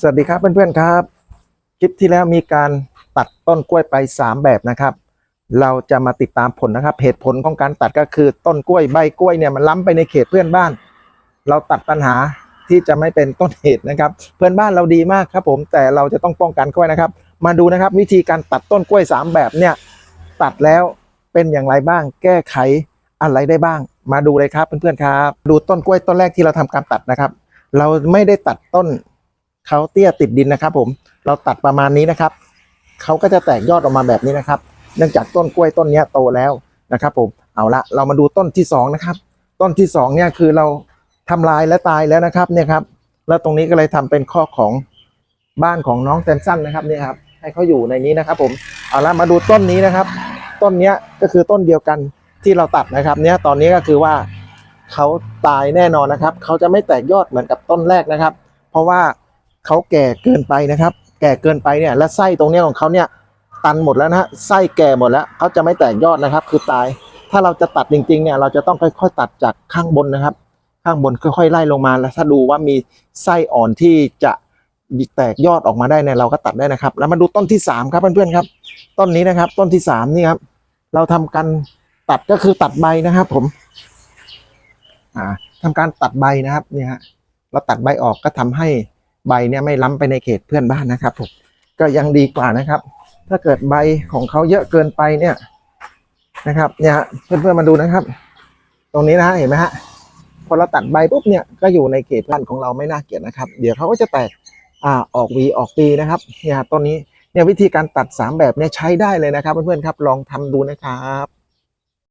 สวัสดีครับเพื่อนๆครับ คลิปที่แล้วมีการตัดต้นกล้วยไป 3 แบบนะครับ เราจะมาติดตามผลนะครับ เหตุผลของการตัดก็คือต้นกล้วยใบกล้วยเนี่ยมันล้ำไปในเขตเพื่อนบ้าน เราตัดปัญหาที่จะไม่เป็นต้นเหตุนะครับ เพื่อนบ้านเราดีมากครับผมแต่เราจะต้องป้องกันกล้วยนะครับ มาดูนะครับ วิธีการตัดต้นกล้วย 3 แบบเนี่ยตัดแล้วเป็นอย่างไรบ้าง แก้ไขอะไรได้บ้าง มาดูเลยครับเพื่อนๆครับ ดูต้นกล้วยต้นแรกที่เราทำการตัดนะครับ เราไม่ได้ตัดต้น เขาเตี้ยติดดินนะครับ ผมเราตัดประมาณนี้นะครับเขาก็จะแตกยอดออกมาแบบนี้นะครับ เนื่องจากต้นกล้วยต้นนี้โตแล้วนะครับ ผมเอาละเรามาดูต้นที่สองนะครับต้นที่สองเนี่ยคือเราทำลายและตายแล้วนะครับเนี่ยครับ แล้วตรงนี้ก็เลยทำเป็นข้อของบ้านของน้องแซมสันนะครับเนี่ยครับให้เขาอยู่ในนี้นะครับ ผมเอาละมาดูต้นนี้นะครับ ต้นเนี้ยก็คือต้นเดียวกันที่เราตัดนะครับเนี่ยตอนนี้ก็คือว่าเขาตายแน่นอนนะครับ เขาจะไม่แตกยอดเหมือนกับต้นแรกนะครับ เพราะว่า เขาแก่เกินไปนะครับ แก่เกินไปเนี่ยและไส้ตรงเนี้ยของเขาเนี่ยตันหมดแล้วนะฮะไส้แก่หมดแล้วเขาจะไม่แตกยอดนะครับ คือตาย ถ้าเราจะตัดจริงๆเนี่ยเราจะต้องค่อยๆตัดจากข้างบนนะครับ ข้างบนค่อยๆไล่ลงมาแล้วถ้าดูว่ามีไส้อ่อนที่จะแตกยอดออกมาได้เนี่ยเราก็ตัดได้นะครับ แล้วมาดูต้นที่สามครับเพื่อนๆครับ ต้นนี้นะครับ ต้นที่สามนี่ครับ เราทำการตัดก็คือตัดใบนะครับผม อ่าทำการตัดใบนะครับเนี่ยฮะเราตัดใบออกก็ทำให้ ใบเนี่ยไม่ล้ำไปในเขตเพื่อนบ้านนะครับผมก็ยังดีกว่านะครับ ถ้าเกิดใบของเขาเยอะเกินไปเนี่ยนะครับ เนี่ยเพื่อนๆมาดูนะครับ ตรงนี้นะเห็นไหมฮะพอเราตัดใบปุ๊บเนี่ยก็อยู่ในเขตพันของเราไม่น่าเกลียดนะครับ เดี๋ยวเขาก็จะแตกอ่าออกวีออกปีนะครับเนี่ยต้นนี้เนี่ยวิธีการตัดสามแบบเนี่ยใช้ได้เลยนะครับเพื่อนๆครับลองทำดูนะครับ